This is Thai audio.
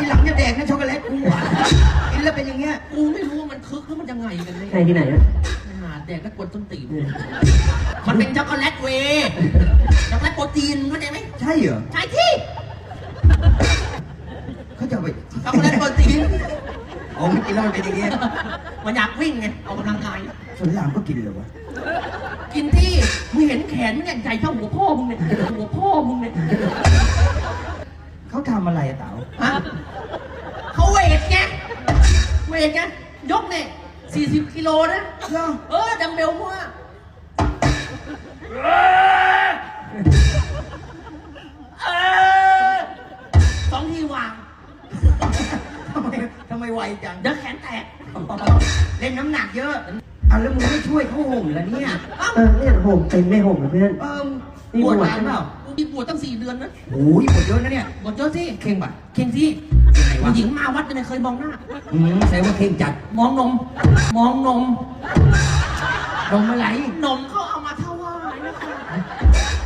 ทีหลังจะแดกนะช็อกโกแลตกูอะกินแล้วเป็นอย่างเงี้ยกูไม่รู้ว่ามันคึกหรือมันยังไงกันเนี่ยใครที่ไหนอะหาแดกแล้วกดต้นตีนมันเป็นช็อกโกแลตเวย์ช็อกโกแลตโปรตีนเข้าใจไหมใช่เหรอใช่ที่เขาจะเอาไปช็อกโกแลตโปรตีนอ๋อไม่กินแล้วมันเป็นอย่างเงี้ยมันอยากวิ่งไงออกกำลังกายส่วนหลามก็กินเลยวะกินที่มึงเห็นแขนมึงเนี่ยใหญ่เท่าหัวพ่อมึงเนี่ยหัวพ่อมึงเนี่ยเขา ทำอะไรอะเต๋าฮะเขาเวทไงเวทไงยกเนี่ยสี่สิบกิโลนะเหรอเออดัมเบลมั่วเออสองทีวาง ทำไมทำไมไวจังเดี๋ยวแขนแตก เล่นน้ำหนักเยอะอะแล้วมึงไม่ช่วยเขาห่มแล้วเนี่ย เอ้าเออเนี่ยห่มเป็นไม่ห่มเหรอเพื่อน เออนี่ปวดบวชนานเปล่า กูมีปวดตั้งสี่เดือนนะโอ้ยปวดเยอะนะเนี่ยปวดเยอะสิเข่งป่ะเข่งที่ยังไงวะผู้หญิงมาวัดไม่เคยมองหน้า อืมแสดงว่าเข่งจัด มองนม มองนม นมอะไรนมเขา